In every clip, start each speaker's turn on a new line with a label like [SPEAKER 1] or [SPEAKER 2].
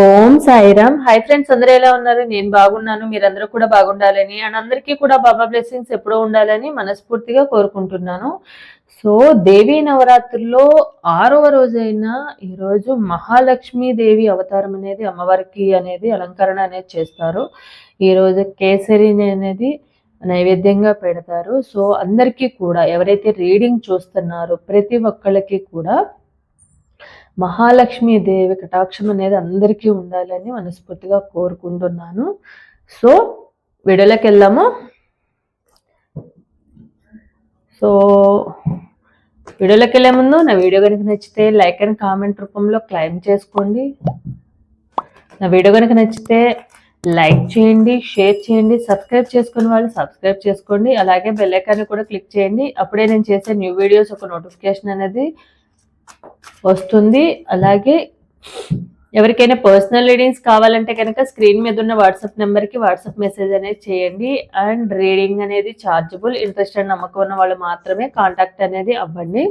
[SPEAKER 1] ఓం Sairam. Hi friends అందరూ ఎలా ఉన్నారు? నేను బాగున్నాను మీరందరూ కూడా బాగుండాలని అండ్ అందరికీ కూడా బాబా బ్లెస్సింగ్స్ ఎప్పుడూ ఉండాలని మనస్ఫూర్తిగా కోరుకుంటున్నాను. సో దేవీ నవరాత్రుల్లో ఆరవ రోజైన ఈరోజు మహాలక్ష్మి దేవి అవతారం అనేది అమ్మవారికి అనేది అలంకరణ అనేది చేస్తారు. ఈరోజు కేసరి అనేది నైవేద్యంగా పెడతారు. సో అందరికీ కూడా ఎవరైతే రీడింగ్ చూస్తున్నారో ప్రతి ఒక్కళ్ళకి కూడా మహాలక్ష్మి దేవి కటాక్షం అనేది అందరికీ ఉండాలని మనస్ఫూర్తిగా కోరుకుంటున్నాను. సో వీడియోలోకి వెళ్దాము సో వీడియోలోకి వెళ్ళే ముందు నా వీడియో కనుక నచ్చితే లైక్ అండ్ కామెంట్ రూపంలో క్లైమ్ చేసుకోండి. నా వీడియో కనుక నచ్చితే లైక్ చేయండి షేర్ చేయండి సబ్స్క్రైబ్ చేసుకుని వాళ్ళు సబ్స్క్రైబ్ చేసుకోండి. అలాగే బెల్లైకాన్ని కూడా క్లిక్ చేయండి. అప్పుడే నేను చేసే న్యూ వీడియోస్ ఒక నోటిఫికేషన్ అనేది వస్తుంది. అలాగే ఎవరికైనా పర్సనల్ రీడింగ్స్ కావాలంటే కనుక స్క్రీన్ మీద ఉన్న వాట్సాప్ నెంబర్కి వాట్సాప్ మెసేజ్ అనేది చేయండి. అండ్ రీడింగ్ అనేది ఛార్జబుల్ ఇంట్రెస్ట్ అండ్ నమ్మకం ఉన్న వాళ్ళు మాత్రమే కాంటాక్ట్ అనేది అవ్వండి.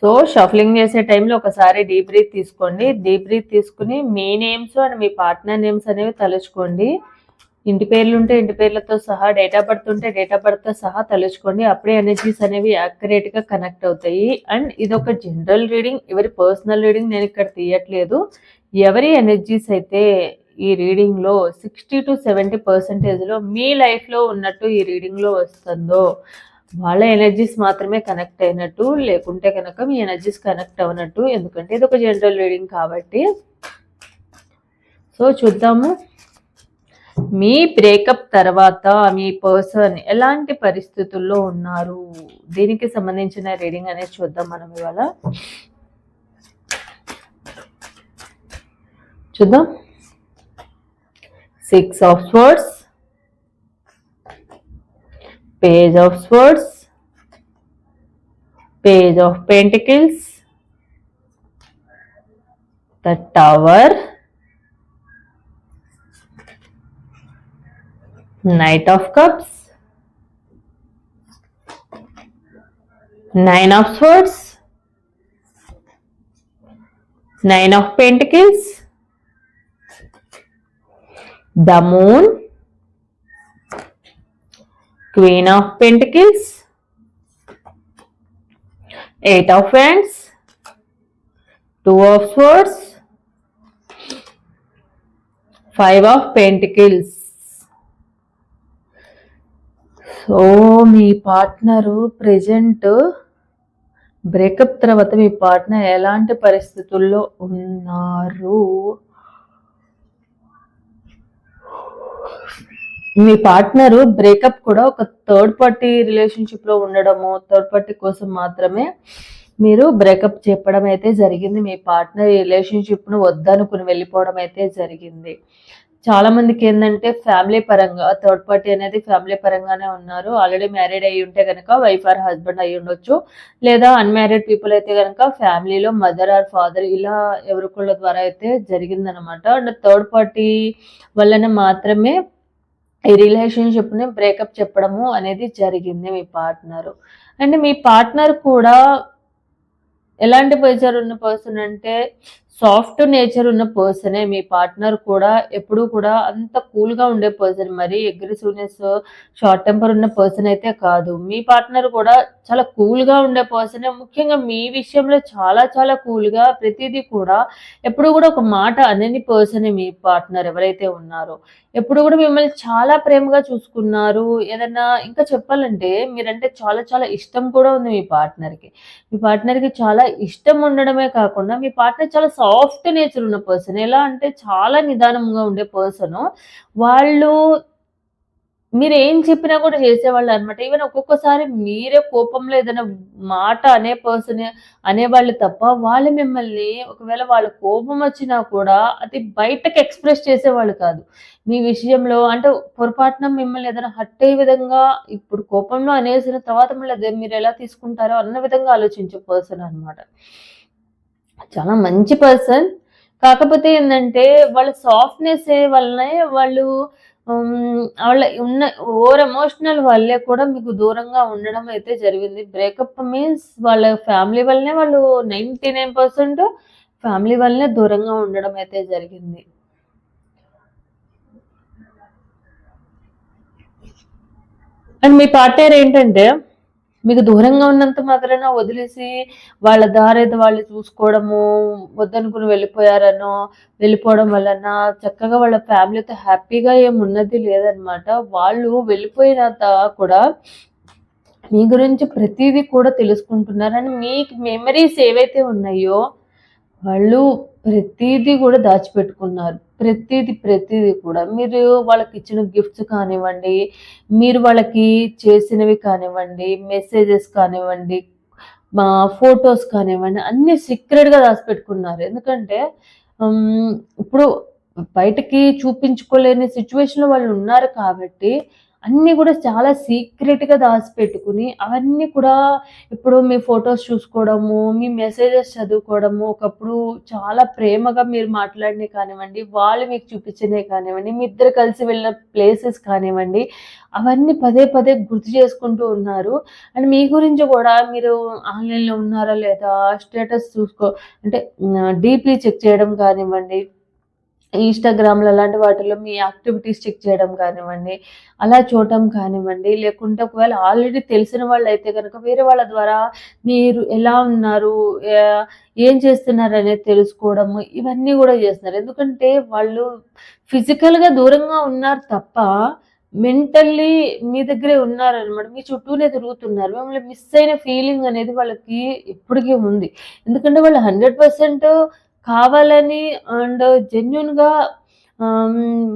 [SPEAKER 1] సో షఫలింగ్ చేసే టైంలో ఒకసారి డీప్ బ్రీత్ తీసుకోండి. డీప్ బ్రీత్ తీసుకుని మీ నేమ్స్ అండ్ మీ పార్ట్నర్ నేమ్స్ అనేవి తలుచుకోండి. ఇంటి పేర్లు ఉంటే ఇంటి పేర్లతో సహా డేట్ ఆఫ్ బర్త్ ఉంటే డేట్ ఆఫ్ బర్త్తో సహా తలుచుకోండి. అప్పుడే ఎనర్జీస్ అనేవి యాక్యురేట్గా కనెక్ట్ అవుతాయి. అండ్ ఇది ఒక జనరల్ రీడింగ్ ఎవరి పర్సనల్ రీడింగ్ నేను ఇక్కడ తీయట్లేదు. ఎవరి ఎనర్జీస్ అయితే ఈ రీడింగ్లో సిక్స్టీ టు సెవెంటీ పర్సెంటేజ్లో మీ లైఫ్లో ఉన్నట్టు ఈ రీడింగ్లో వస్తుందో వాళ్ళ ఎనర్జీస్ మాత్రమే కనెక్ట్ అయినట్టు లేకుంటే కనుక మీ ఎనర్జీస్ కనెక్ట్ అవ్వనట్టు ఎందుకంటే ఇది ఒక జనరల్ రీడింగ్ కాబట్టి. సో చూద్దాము. మీ బ్రేకప్ తర్వాత మీ పర్సన్ ఎలాంటి పరిస్థితుల్లో ఉన్నారు? దీనికి సంబంధించిన రీడింగ్ అనేది చూద్దాం మనం ఇవాళ. చూద్దాం. Six of swords page of swords page of pentacles the tower Knight of Cups, Nine of Swords, Nine of Pentacles, the Moon, Queen of Pentacles, Eight of Wands, Two of Swords, Five of Pentacles. So me partner present breakup తర్వాత మీ partner ఎలాంటి పరిస్థితుల్లో ఉన్నారు? మీ partner breakup కూడా ఒక third party రిలేషన్షిప్లో ఉండడము third party కోసం మాత్రమే మీరు బ్రేకప్ చెప్పడం అయితే జరిగింది. మీ పార్ట్నర్ రిలేషన్షిప్ను వద్దనుకుని వెళ్ళిపోవడం అయితే జరిగింది. చాలా మందికి ఏంటంటే ఫ్యామిలీ పరంగా థర్డ్ పార్టీ అనేది ఫ్యామిలీ పరంగానే ఉన్నారు. ఆల్రెడీ మ్యారీడ్ అయ్యి ఉంటే కనుక వైఫ్ ఆర్ హస్బెండ్ అయ్యి ఉండొచ్చు. లేదా అన్మ్యారీడ్ పీపుల్ అయితే కనుక ఫ్యామిలీలో మదర్ ఆర్ ఫాదర్ ఇలా ఎవరికొళ్ళ ద్వారా అయితే జరిగిందనమాట. అండ్ థర్డ్ పార్టీ వల్లనే మాత్రమే ఈ రిలేషన్షిప్ని బ్రేకప్ చెప్పడము అనేది జరిగింది మీ పార్ట్నర్. అండ్ మీ పార్ట్నర్ కూడా ఎలాంటి పొజిషన్ ఉన్న పర్సన్ అంటే సాఫ్ట్ నేచర్ ఉన్న పర్సనే మీ పార్ట్నర్ కూడా ఎప్పుడూ కూడా అంత కూల్గా ఉండే పర్సన్. మరి అగ్రెసివ్నెస్ షార్ట్ టెంపర్ ఉన్న పర్సన్ అయితే కాదు. మీ పార్ట్నర్ కూడా చాలా కూల్గా ఉండే పర్సనే. ముఖ్యంగా మీ విషయంలో చాలా చాలా కూల్గా ప్రతిదీ కూడా ఎప్పుడు కూడా ఒక మాట అనని పర్సనే మీ పార్ట్నర్ ఎవరైతే ఉన్నారో. ఎప్పుడు కూడా మిమ్మల్ని చాలా ప్రేమగా చూసుకున్నారు. ఏదన్నా ఇంకా చెప్పాలంటే మీరంటే చాలా చాలా ఇష్టం కూడా ఉంది మీ పార్ట్నర్కి. మీ పార్ట్నర్కి చాలా ఇష్టం ఉండడమే కాకుండా మీ పార్ట్నర్ చాలా సాఫ్ట్ నేచర్ ఉన్న పర్సన్ ఎలా అంటే చాలా నిదానంగా ఉండే పర్సన్ వాళ్ళు మీరు ఏం చెప్పినా కూడా చేసేవాళ్ళు అనమాట ఈవెన్ ఒక్కొక్కసారి మీరే కోపంలో ఏదైనా మాట అనే పర్సన్ అనేవాళ్ళు తప్ప వాళ్ళు మిమ్మల్ని ఒకవేళ వాళ్ళ కోపం వచ్చినా కూడా అది బయటకు ఎక్స్ప్రెస్ చేసేవాళ్ళు కాదు. మీ విషయంలో అంటే పొరపాటున మిమ్మల్ని ఏదైనా హట్ అయ్యే విధంగా ఇప్పుడు కోపంలో అనేసిన తర్వాత మళ్ళీ అదే మీరు ఎలా తీసుకుంటారో అన్న విధంగా ఆలోచించే పర్సన్ అనమాట చాలా మంచి పర్సన్ కాకపోతే ఏంటంటే వాళ్ళ సాఫ్ట్నెస్ వల్లనే వాళ్ళు వాళ్ళ ఉన్న ఓవర్ ఎమోషనల్ వల్లే కూడా మీకు దూరంగా ఉండడం అయితే జరిగింది బ్రేకప్ మీన్స్ వాళ్ళ ఫ్యామిలీ వల్లనే వాళ్ళు నైంటీ నైన్ పర్సెంట్ ఫ్యామిలీ వల్లనే దూరంగా ఉండడం అయితే జరిగింది. అండ్ మీ పార్ట్నర్ ఏంటంటే, మీకు దూరంగా ఉన్నంత మాత్రాన వదిలేసి వాళ్ళ దారేది వాళ్ళు చూసుకోవడము, వద్దనుకుని వెళ్ళిపోయారనో, వెళ్ళిపోవడం వలన చక్కగా వాళ్ళ ఫ్యామిలీతో హ్యాపీగా ఏం ఉన్నది లేదనమాట. వాళ్ళు వెళ్ళిపోయినంత కూడా మీ గురించి ప్రతిదీ కూడా తెలుసుకుంటున్నారు. అండ్ మీకు మెమరీస్ ఏవైతే ఉన్నాయో, వాళ్ళు ప్రతిదీ కూడా దాచిపెట్టుకున్నారు. ప్రతిది ప్రతిదీ కూడా. మీరు వాళ్ళకి ఇచ్చిన గిఫ్ట్స్ కానివ్వండి, మీరు వాళ్ళకి చేసినవి కానివ్వండి, మెసేజెస్ కానివ్వండి, మా ఫొటోస్ కానివ్వండి, అన్నీ సీక్రెట్‌గా దాచిపెట్టుకున్నారు. ఎందుకంటే ఇప్పుడు బయటకి చూపించుకోలేని సిచ్యువేషన్లో వాళ్ళు ఉన్నారు కాబట్టి, అన్నీ కూడా చాలా సీక్రెట్‌గా దాచిపెట్టుకుని, అవన్నీ కూడా ఇప్పుడు మీ ఫొటోస్ చూసుకోవడము, మీ మెసేజెస్ చదువుకోవడము, ఒకప్పుడు చాలా ప్రేమగా మీరు మాట్లాడినయి కానివ్వండి, వాళ్ళు మీకు చూపించినవి కానివ్వండి, మీ ఇద్దరు కలిసి వెళ్ళిన ప్లేసెస్ కానివ్వండి, అవన్నీ పదే పదే గుర్తు చేసుకుంటూ ఉన్నారు. అండ్ మీ గురించి కూడా మీరు ఆన్‌లైన్‌లో ఉన్నారా లేదా, స్టేటస్ చూసుకో అంటే డీపీ చెక్ చేయడం కానివ్వండి, ఇన్స్టాగ్రామ్లు అలాంటి వాటిలో మీ యాక్టివిటీస్ చెక్ చేయడం కానివ్వండి, అలా చూడటం కానివ్వండి, లేకుంటే ఒకవేళ ఆల్రెడీ తెలిసిన వాళ్ళు అయితే కనుక వేరే వాళ్ళ ద్వారా మీరు ఎలా ఉన్నారు, ఏం చేస్తున్నారు అనేది తెలుసుకోవడము, ఇవన్నీ కూడా చేస్తున్నారు. ఎందుకంటే వాళ్ళు ఫిజికల్‌గా దూరంగా ఉన్నారు తప్ప, మెంటల్లీ మీ దగ్గరే ఉన్నారనమాట. మీ చుట్టూనే తిరుగుతున్నారు. మిమ్మల్ని మిస్ అయిన ఫీలింగ్ అనేది వాళ్ళకి ఇప్పటికీ ఉంది. ఎందుకంటే వాళ్ళు 100% కావాలని అండ్ జెన్యున్గా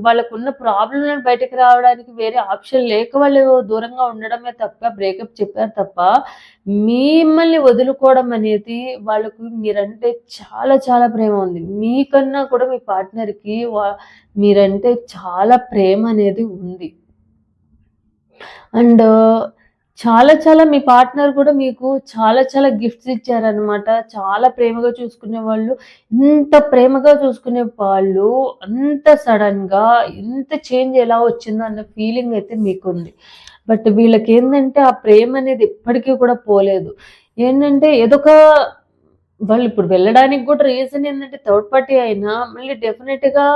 [SPEAKER 1] వాళ్ళకున్న ప్రాబ్లమ్‌లను బయటకి రావడానికి వేరే ఆప్షన్ లేక వాళ్ళు దూరంగా ఉండడమే తప్ప, బ్రేకప్ చెప్పారు తప్ప, మిమ్మల్ని వదులుకోవడం అనేది వాళ్ళకు మీరంటే చాలా చాలా ప్రేమ ఉంది. మీకన్నా కూడా మీ పార్ట్నర్‌కి మీరంటే చాలా ప్రేమ అనేది ఉంది. అండ్ చాలా చాలా మీ పార్ట్నర్ కూడా మీకు చాలా చాలా గిఫ్ట్స్ ఇచ్చారనమాట. చాలా ప్రేమగా చూసుకునే వాళ్ళు ఇంత ప్రేమగా చూసుకునే వాళ్ళు అంత సడన్గా ఇంత చేంజ్ ఎలా వచ్చిందో అన్న ఫీలింగ్ అయితే మీకుంది. బట్ వీళ్ళకి ఏంటంటే ఆ ప్రేమ అనేది ఎప్పటికీ కూడా పోలేదు. ఏంటంటే ఏదొక వాళ్ళు ఇప్పుడు వెళ్ళడానికి కూడా రీజన్ ఏంటంటే థర్డ్ పార్టీ అయినా మళ్ళీ డెఫినెట్గా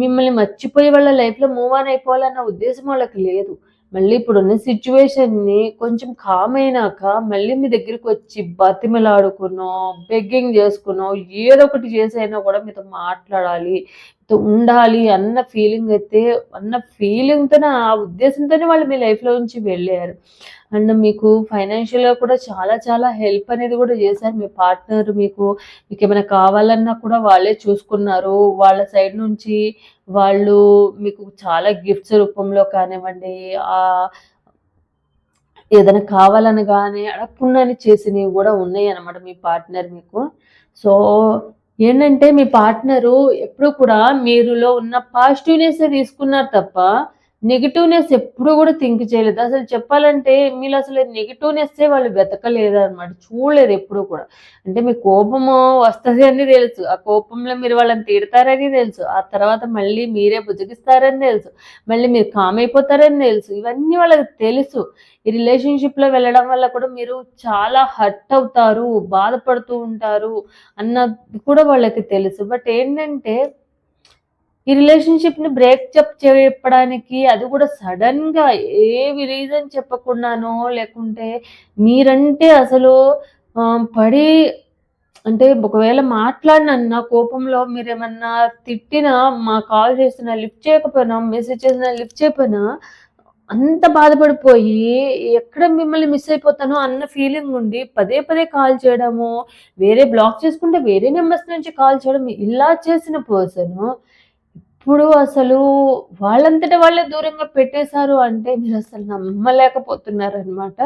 [SPEAKER 1] మిమ్మల్ని మర్చిపోయి వాళ్ళ లైఫ్‌లో మూవ్ ఆన్ అయిపోవాలన్న ఉద్దేశం వాళ్ళకి లేదు. మళ్ళీ ఇప్పుడున్న సిచ్యువేషన్ని కొంచెం కామ్ అయినాక మళ్ళీ మీ దగ్గరికి వచ్చి బతిమిలాడుకునో, బెగ్గింగ్ చేసుకునో, ఏదో ఒకటి చేసైనా కూడా మీతో మాట్లాడాలి, మీతో ఉండాలి అన్న ఫీలింగ్ అయితే అన్న ఫీలింగ్‌తోనే ఆ ఉద్దేశంతోనే వాళ్ళు మీ లైఫ్‌లో నుంచి వెళ్ళారు. అండ్ మీకు ఫైనాన్షియల్‌గా కూడా చాలా చాలా హెల్ప్ అనేది కూడా చేశారు మీ పార్ట్నర్ మీకు. మీకు ఏమైనా కావాలన్నా కూడా వాళ్ళే చూసుకున్నారు. వాళ్ళ సైడ్ నుంచి వాళ్ళు మీకు చాలా గిఫ్ట్స్ రూపంలో కానివ్వండి, ఏదైనా కావాలనగానే అడగకుండానే చేసినవి కూడా ఉన్నాయన్నమాట మీ పార్ట్నర్ మీకు. సో, ఏంటంటే మీ పార్ట్నరు ఎప్పుడు కూడా మీరులో ఉన్న పాజిటివ్నెస్ తీసుకున్నారు తప్ప, నెగిటివ్నెస్ ఎప్పుడు కూడా థింక్ చేయలేదు. అసలు చెప్పాలంటే మీరు అసలు నెగిటివ్నెస్సే వాళ్ళు వెతకలేదన్నమాట. చూడలేదు ఎప్పుడు కూడా. అంటే మీ కోపము వస్తుంది అని తెలుసు. ఆ కోపంలో మీరు వాళ్ళని తిడతారని తెలుసు. ఆ తర్వాత మళ్ళీ మీరే బుజగిస్తారని తెలుసు. మళ్ళీ మీరు కామ్ అయిపోతారని తెలుసు. ఇవన్నీ వాళ్ళకి తెలుసు. ఈ రిలేషన్‌షిప్‌లో వెళ్ళడం వల్ల కూడా మీరు చాలా హర్ట్ అవుతారు, బాధపడుతూ ఉంటారు అన్నది కూడా వాళ్ళకి తెలుసు. బట్ ఏంటంటే ఈ రిలేషన్‌షిప్‌ని బ్రేక్అప్ చెప్పడానికి అది కూడా సడన్గా ఏవి రీజన్ చెప్పకుండానో, లేకుంటే మీరంటే అసలు పడి అంటే ఒకవేళ మాట్లాడినన్నా కోపంలో మీరేమన్నా తిట్టినా, మా కాల్ చేసినా లిఫ్ట్ చేయకపోయినా, మెసేజ్ చేసినా లిఫ్ట్ చేయకపోయినా అంత బాధపడిపోయి ఎక్కడ మిమ్మల్ని మిస్ అయిపోతానో అన్న ఫీలింగ్ ఉండి పదే పదే కాల్ చేయడము, వేరే బ్లాక్ చేసుకుంటే వేరే నెంబర్స్ నుంచి కాల్ చేయడం ఇలా చేసిన పర్సన్ ఇప్పుడు అసలు వాళ్ళంతట వాళ్ళే దూరంగా పెట్టేశారు అంటే మీరు అసలు నమ్మలేకపోతున్నారు నమ్మలేకపోతున్నారనమాట.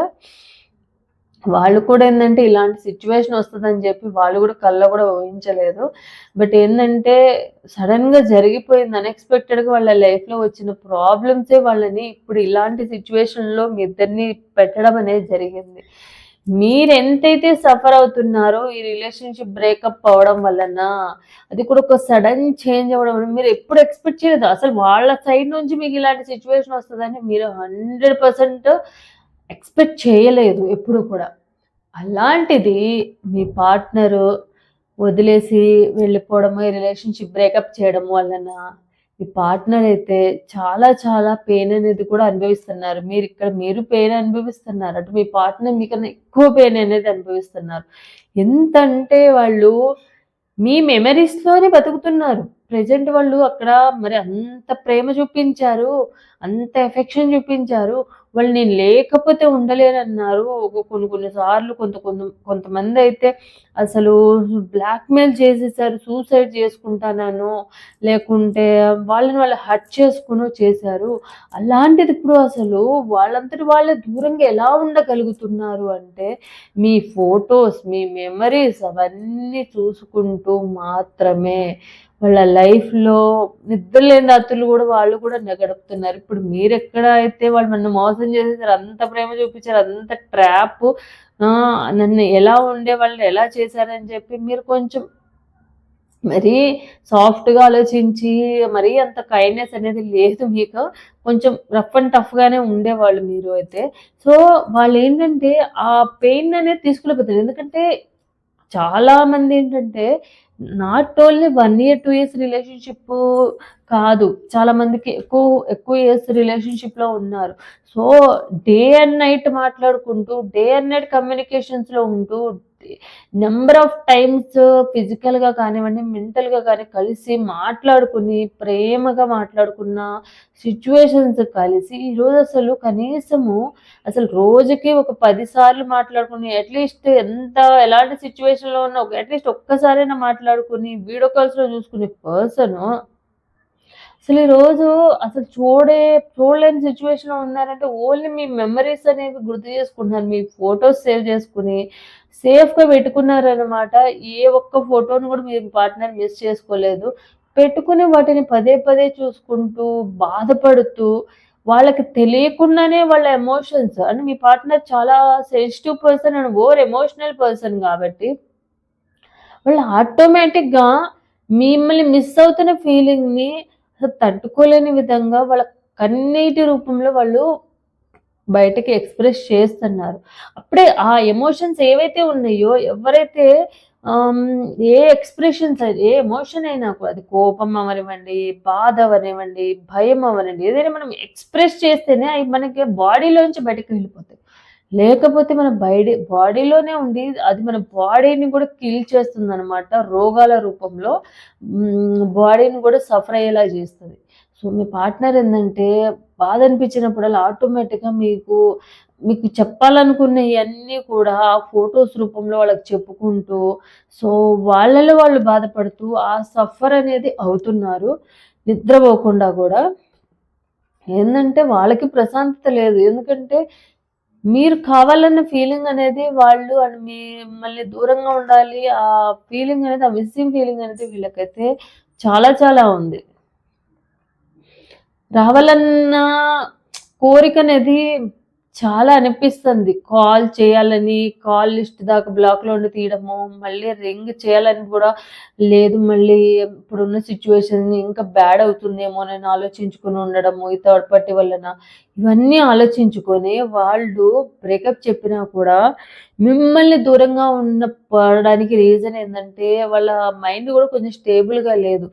[SPEAKER 1] వాళ్ళు కూడా ఏంటంటే ఇలాంటి సిచ్యువేషన్ వస్తుందని చెప్పి వాళ్ళు కూడా కళ్ళ కూడా ఊహించలేదు. బట్ ఏంటంటే సడన్గా జరిగిపోయింది. అన్‌ఎక్స్‌పెక్టెడ్‌గా వాళ్ళ లైఫ్‌లో వచ్చిన ప్రాబ్లమ్సే వాళ్ళని ఇప్పుడు ఇలాంటి సిచ్యువేషన్లో మీ ఇద్దరిని పెట్టడం అనేది జరిగింది. మీరెంతైతే సఫర్ అవుతున్నారో ఈ రిలేషన్‌షిప్ బ్రేకప్ అవ్వడం వలన, అది కూడా ఒక సడన్ చేంజ్ అవ్వడం వలన మీరు ఎప్పుడు ఎక్స్‌పెక్ట్ చేయలేదు. అసలు వాళ్ళ సైడ్ నుంచి మీకు ఇలాంటి సిచ్యువేషన్ వస్తుందని మీరు 100% ఎక్స్‌పెక్ట్ చేయలేదు ఎప్పుడు కూడా. అలాంటిది మీ పార్ట్నరు వదిలేసి వెళ్ళిపోవడము ఈ రిలేషన్షిప్ బ్రేకప్ చేయడం వలన మీ పార్ట్నర్ అయితే చాలా చాలా పెయిన్ అనేది కూడా అనుభవిస్తున్నారు. మీరు ఇక్కడ మీరు పెయిన్ అనుభవిస్తున్నారు. అటు మీ పార్ట్నర్ మీకన్నా ఎక్కువ పెయిన్ అనేది అనుభవిస్తున్నారు. ఎంత అంటే వాళ్ళు మీ మెమరీస్లోనే బతుకుతున్నారు. ప్రజెంట్ వాళ్ళు అక్కడ మరి అంత ప్రేమ చూపించారు అంత ఎఫెక్షన్ చూపించారు. వాళ్ళు నేను లేకపోతే ఉండలేనన్నారు. కొన్ని కొన్ని సార్లు కొంత కొంత కొంతమంది అయితే అసలు బ్లాక్మెయిల్ చేసేసారు సూసైడ్ చేసుకుంటానను లేకుంటే వాళ్ళని వాళ్ళు హర్ట్ చేసుకుని చేశారు. అలాంటిది ఇప్పుడు అసలు వాళ్ళంతటి వాళ్ళే దూరంగా ఎలా ఉండగలుగుతున్నారు అంటే మీ ఫొటోస్ మీ మెమరీస్ అవన్నీ చూసుకుంటూ మాత్రమే. వాళ్ళ లైఫ్లో నిద్ర లేని రాత్రులు కూడా వాళ్ళు కూడా గడుపుతున్నారు ఇప్పుడు మీరు ఎక్కడ అయితే వాళ్ళు నన్ను మోసం చేసేసారు అంత ప్రేమ చూపించారు అంత ట్రాప్ నన్ను ఎలా ఉండే వాళ్ళని ఎలా చేశారని చెప్పి మీరు కొంచెం మరీ సాఫ్ట్గా ఆలోచించి మరీ అంత కైండ్నెస్ అనేది లేదు మీకు. కొంచెం రఫ్ అండ్ టఫ్గానే ఉండేవాళ్ళు మీరు అయితే. సో వాళ్ళు ఏంటంటే ఆ పెయిన్ అనేది తీసుకునేపోతారు ఎందుకంటే చాలామంది ఏంటంటే not only one year two years relationship కాదు. చాలా మందికి ఎక్కువ ఎక్కువ ఇయర్స్ రిలేషన్షిప్లో ఉన్నారు. సో డే అండ్ నైట్ మాట్లాడుకుంటూ డే అండ్ నైట్ కమ్యూనికేషన్స్లో ఉంటూ నెంబర్ ఆఫ్ టైమ్స్ ఫిజికల్గా కానివ్వండి మెంటల్గా కానీ కలిసి మాట్లాడుకుని ప్రేమగా మాట్లాడుకున్న సిచ్యువేషన్స్ కలిసి ఈరోజు అసలు కనీసము అసలు రోజుకి ఒక పది సార్లు మాట్లాడుకుని అట్లీస్ట్ ఎంత ఎలాంటి సిచ్యువేషన్లో ఉన్నా ఒక అట్లీస్ట్ ఒక్కసారైనా మాట్లాడుకుని వీడియో కాల్స్లో చూసుకునే పర్సన్ అసలు ఈరోజు అసలు చూడే చూడలేని సిచ్యువేషన్లో ఉన్నారంటే ఓన్లీ మీ మెమరీస్ అనేవి గుర్తు చేసుకుంటున్నారు. మీ ఫొటోస్ సేవ్ చేసుకుని సేఫ్గా పెట్టుకున్నారనమాట ఏ ఒక్క ఫోటోను కూడా మీ పార్ట్నర్ మిస్ చేసుకోలేదు. పెట్టుకుని వాటిని పదే పదే చూసుకుంటూ బాధపడుతూ వాళ్ళకి తెలియకుండానే వాళ్ళ ఎమోషన్స్ అంటే మీ పార్ట్నర్ చాలా sensitive person and over emotional person కాబట్టి వాళ్ళు ఆటోమేటిక్గా మిమ్మల్ని మిస్ అవుతున్న ఫీలింగ్ని అసలు తట్టుకోలేని విధంగా వాళ్ళ కన్నీటి రూపంలో వాళ్ళు బయటకి ఎక్స్ప్రెస్ చేస్తున్నారు. అప్పుడే ఆ ఎమోషన్స్ ఏవైతే ఉన్నాయో ఎవరైతే ఏ ఎక్స్ప్రెషన్స్ ఏ ఎమోషన్ అయినా కూడా అది కోపం అవనివ్వండి బాధ అవనివ్వండి భయం అవనివ్వండి ఏదైనా మనం ఎక్స్ప్రెస్ చేస్తేనే అవి మనకి బాడీలోంచి బయటకు వెళ్ళిపోతాయి. లేకపోతే మన బయడి బాడీలోనే ఉండి అది మన బాడీని కూడా కిల్ చేస్తుంది అనమాట రోగాల రూపంలో. బాడీని కూడా సఫర్ అయ్యేలా చేస్తుంది. సో మీ పార్ట్నర్ ఏంటంటే బాధ అనిపించినప్పుడల్లా ఆటోమేటిక్గా మీకు మీకు చెప్పాలనుకున్నవన్నీ కూడా ఆ ఫొటోస్ రూపంలో వాళ్ళకి చెప్పుకుంటూ సో వాళ్ళలో వాళ్ళు బాధపడుతూ ఆ సఫర్ అనేది అవుతున్నారు. నిద్రపోకుండా కూడా. ఏంటంటే వాళ్ళకి ప్రశాంతత లేదు. ఎందుకంటే మీరు కావాలన్న ఫీలింగ్ అనేది వాళ్ళు అండ్ మిమ్మల్ని దూరంగా ఉండాలి. ఆ ఫీలింగ్ అనేది ఆ మిస్సింగ్ ఫీలింగ్ అనేది వీళ్ళకైతే చాలా చాలా ఉంది. రావాలన్న కోరిక అనేది చాలా అనిపిస్తుంది. కాల్ చేయాలని కాల్ లిస్ట్ దాకా బ్లాక్లో ఉండి తీయడము మళ్ళీ రింగ్ చేయాలని కూడా లేదు. మళ్ళీ ఇప్పుడున్న సిచ్యువేషన్ ఇంకా బ్యాడ్ అవుతుందేమో అని ఆలోచించుకుని ఉండడము ఈ థర్డ్ పార్టీ వలన. ఇవన్నీ ఆలోచించుకొని వాళ్ళు బ్రేకప్ చెప్పినా కూడా మిమ్మల్ని దూరంగా ఉన్న పడడానికి రీజన్ ఏంటంటే వాళ్ళ మైండ్ కూడా కొంచెం స్టేబుల్గా లేదు.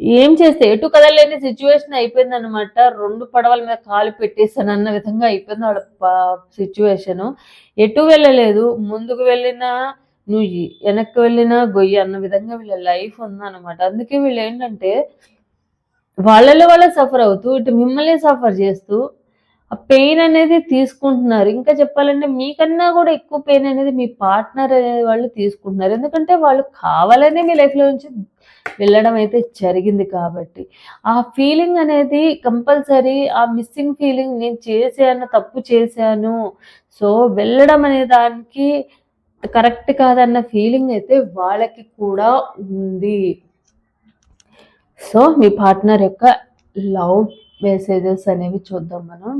[SPEAKER 1] ఏం చేస్తే? ఎటు కదలేని సిచ్యువేషన్ అయిపోయింది అనమాట రెండు పడవల మీద కాలు పెట్టేస్తాను అన్న విధంగా అయిపోయింది వాళ్ళ సిచ్యువేషన్ ఎటు వెళ్ళలేదు ముందుకు వెళ్ళినా నువ్వు వెనక్కి వెళ్ళినా గొయ్యి అన్న విధంగా వీళ్ళ లైఫ్ ఉందన్నమాట. అందుకే వీళ్ళు ఏంటంటే వాళ్ళలో వాళ్ళే సఫర్ అవుతూ ఇటు మిమ్మల్ని సఫర్ చేస్తూ ఆ పెయిన్ అనేది తీసుకుంటున్నారు. ఇంకా చెప్పాలంటే మీకన్నా కూడా ఎక్కువ పెయిన్ అనేది మీ పార్ట్నర్ అనే వాళ్ళు తీసుకుంటున్నారు. ఎందుకంటే వాళ్ళు కావాలనే మీ లైఫ్లో నుంచి వెళ్ళడం అయితే జరిగింది కాబట్టి. ఆ ఫీలింగ్ అనేది కంపల్సరీ ఆ మిస్సింగ్ ఫీలింగ్ నేను చేశాను తప్పు చేశాను. సో వెళ్ళడం అనే దానికి కరెక్ట్ కాదన్న ఫీలింగ్ అయితే వాళ్ళకి కూడా ఉంది. సో మీ పార్ట్నర్ యొక్క లవ్ మెసేజెస్ అనేవి చూద్దాం మనం.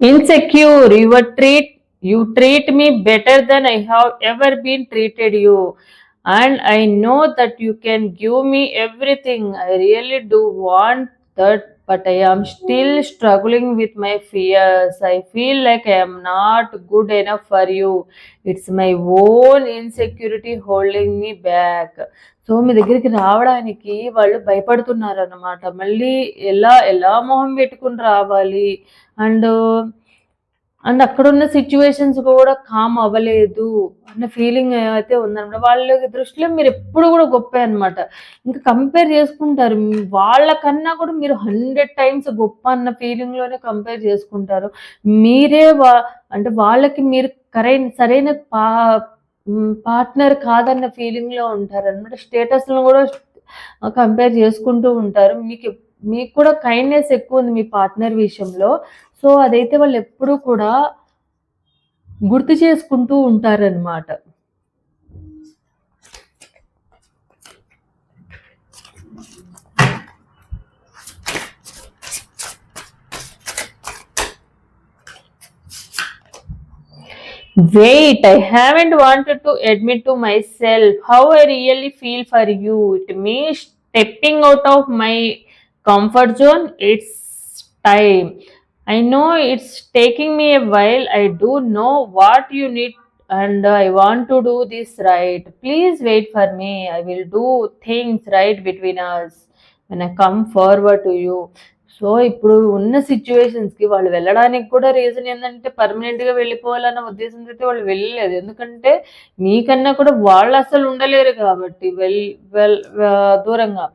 [SPEAKER 1] Insecure you were treat you treat me better than i have ever been treated you. And i know that you can give me everything. I really do want that but i am still struggling with my fears i feel like i am not good enough for you it's my own insecurity holding me back so మీ దగ్గరికి రావడానికి వాళ్ళు భయపడుతున్నారు అన్నమాట మళ్ళీ ఎలా ఎలా మొహం పెట్టుకుని రావాలి అండ్ అండ్ అక్కడ ఉన్న సిచ్యువేషన్స్ కూడా కామ్ అవ్వలేదు అన్న ఫీలింగ్ అయితే ఉందన్నమాట. వాళ్ళ దృష్టిలో మీరు ఎప్పుడు కూడా గొప్పే అనమాట ఇంకా కంపేర్ చేసుకుంటారు. వాళ్ళకన్నా కూడా మీరు హండ్రెడ్ టైమ్స్ గొప్ప అన్న ఫీలింగ్లోనే కంపేర్ చేసుకుంటారు. మీరే వా అంటే వాళ్ళకి మీరు కరైన సరైన పా పార్ట్నర్ కాదన్న ఫీలింగ్లో ఉంటారు అనమాట స్టేటస్ కూడా కంపేర్ చేసుకుంటూ ఉంటారు. మీకు మీకు కూడా కైండ్నెస్ ఎక్కువ ఉంది మీ పార్ట్నర్ విషయంలో. సో అదైతే వాళ్ళు ఎప్పుడూ కూడా గుర్తు చేసుకుంటూ ఉంటారనమాట wait I haven't wanted to admit to myself how I really feel for you it me stepping out of my comfort zone it's time I know it's taking me a while I do know what you need and I want to do this right please wait for me I will do things right between us and I come forward to you so ఇప్పుడు ఉన్న సిచ్యువేషన్స్కి వాళ్ళు వెళ్ళడానికి కూడా reason ఏంటంటే పర్మనెంట్గా వెళ్ళిపోవాలన్న ఉద్దేశం అయితే వాళ్ళు వెళ్ళలేదు. ఎందుకంటే మీకన్నా కూడా వాళ్ళు అసలు ఉండలేరు కాబట్టి. వెల్ వెల్ దూరంగా.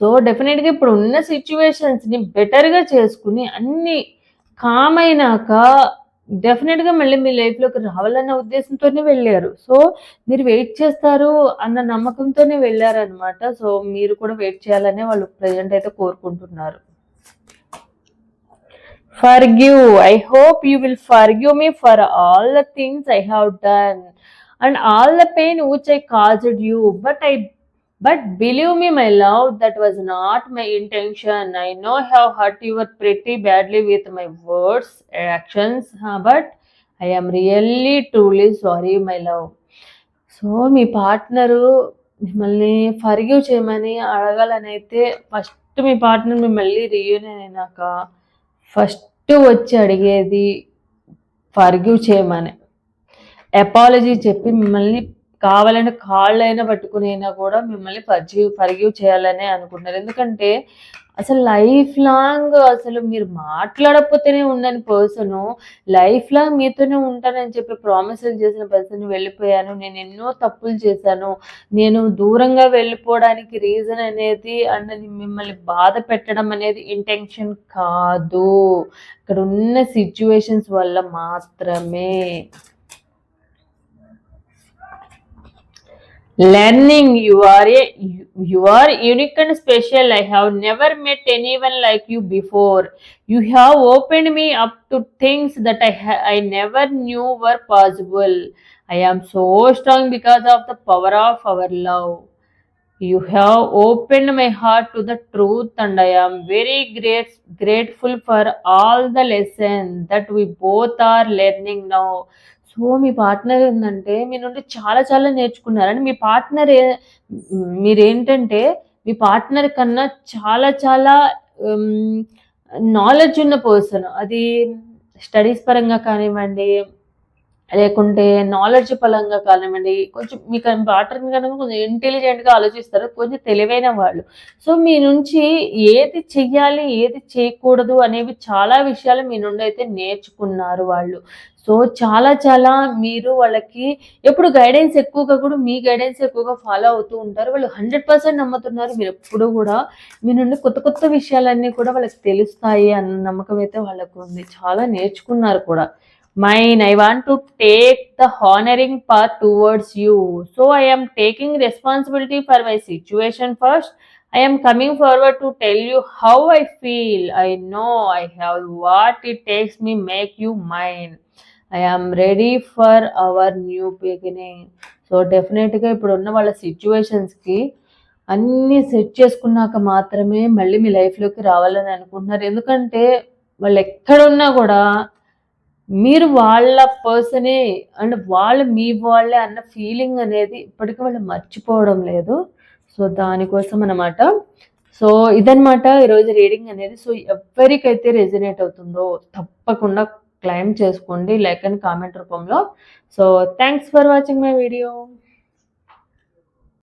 [SPEAKER 1] సో డెఫినెట్గా ఇప్పుడు ఉన్న సిచ్యువేషన్స్ని బెటర్గా చేసుకుని అన్ని కామ్ అయినాక డెఫినెట్గా మళ్ళీ మీ లైఫ్లోకి రావాలన్న ఉద్దేశంతోనే వెళ్ళారు. సో మీరు వెయిట్ చేస్తారు అన్న నమ్మకంతోనే వెళ్ళారనమాట సో మీరు కూడా వెయిట్ చేయాలనే వాళ్ళు ప్రజెంట్ అయితే కోరుకుంటున్నారు. Forgive I hope you will forgive me for all the things I have done. And all the pain which I caused you. But I but believe me my love that was not my intention I know have hurt your pretty badly with my words actions but I am really truly sorry my love so me partner మిమ్మల్ని forgive చేయమని అడగాలని అయితే first మీ partner మిమ్మల్ని reunion అయినాక first వచ్చి అడిగేది ఫర్గ్యూ చేయమని. అపాలజీ చెప్పి మిమ్మల్ని కావాలని కాళ్ళైనా పట్టుకునైనా కూడా మిమ్మల్ని ఫర్జీ ఫర్గివ్ చేయాలని అనుకుంటున్నారు. ఎందుకంటే అసలు లైఫ్ లాంగ్ అసలు మీరు మాట్లాడకపోతేనే ఉండని పర్సన్ లైఫ్ లాంగ్ మీతోనే ఉంటానని చెప్పి ప్రామిసెస్ చేసిన పర్సన్ వెళ్ళిపోయాను. నేను ఎన్నో తప్పులు చేశాను. నేను దూరంగా వెళ్ళిపోవడానికి రీజన్ అనేది అన్నది మిమ్మల్ని బాధ పెట్టడం అనేది ఇంటెన్షన్ కాదు. ఇక్కడ ఉన్న సిచ్యువేషన్స్ వల్ల మాత్రమే. Learning you are a you are unique and special. I have never met anyone like you before. You have opened me up to things that i i never knew were possible. I am so strong because of the power of our love. You have opened my heart to the truth and i am very great grateful for all the lessons that we both are learning now so me partner ఏంటంటే మీ నుండి చాలా చాలా నేర్చుకున్నారని మీ partner మీరేంటంటే మీ partner కన్నా చాలా చాలా knowledge ఉన్న పర్సన్ అది స్టడీస్ పరంగా కానివ్వండి లేకుంటే నాలెడ్జ్ పరంగా కానివ్వండి కొంచెం మీకు పార్ట్నర్ కనుక కొంచెం ఇంటెలిజెంట్గా ఆలోచిస్తారు కొంచెం తెలివైన వాళ్ళు. సో మీ నుంచి ఏది చెయ్యాలి ఏది చేయకూడదు అనేవి చాలా విషయాలు మీ నుండి అయితే నేర్చుకున్నారు వాళ్ళు. సో చాలా చాలా మీరు వాళ్ళకి ఎప్పుడు గైడెన్స్ ఎక్కువగా కూడా మీ గైడెన్స్ ఎక్కువగా ఫాలో అవుతూ ఉంటారు. వాళ్ళు హండ్రెడ్ పర్సెంట్ నమ్ముతున్నారు. మీరు ఎప్పుడు కూడా మీ నుండి కొత్త కొత్త విషయాలన్నీ కూడా వాళ్ళకి తెలుస్తాయి అన్న నమ్మకం అయితే వాళ్ళకు ఉంది. చాలా నేర్చుకున్నారు కూడా. Mine I want to take the honouring part towards you so I am taking responsibility for my situation first I am coming forward to tell you how I feel. I know I have what it takes me make you mine. I am ready for our new beginning so డెఫినెట్గా ఇప్పుడు ఉన్న వాళ్ళ సిచ్యువేషన్స్కి అన్నీ set చేసుకున్నాక మాత్రమే మళ్ళీ మీ లైఫ్లోకి రావాలని అనుకుంటున్నారు. ఎందుకంటే వాళ్ళు ఎక్కడున్నా కూడా మీరు వాళ్ళ పర్సనే అండ్ వాళ్ళు మీ వాళ్ళే అన్న ఫీలింగ్ అనేది ఇప్పటికీ వాళ్ళు మర్చిపోవడం లేదు. సో దానికోసం అన్నమాట. సో ఇదనమాట ఈరోజు రీడింగ్ అనేది. సో ఎవరికైతే రెజినేట్ అవుతుందో తప్పకుండా క్లైమ్ చేసుకోండి లైక్ అండ్ కామెంట్ రూపంలో. So thanks for watching my video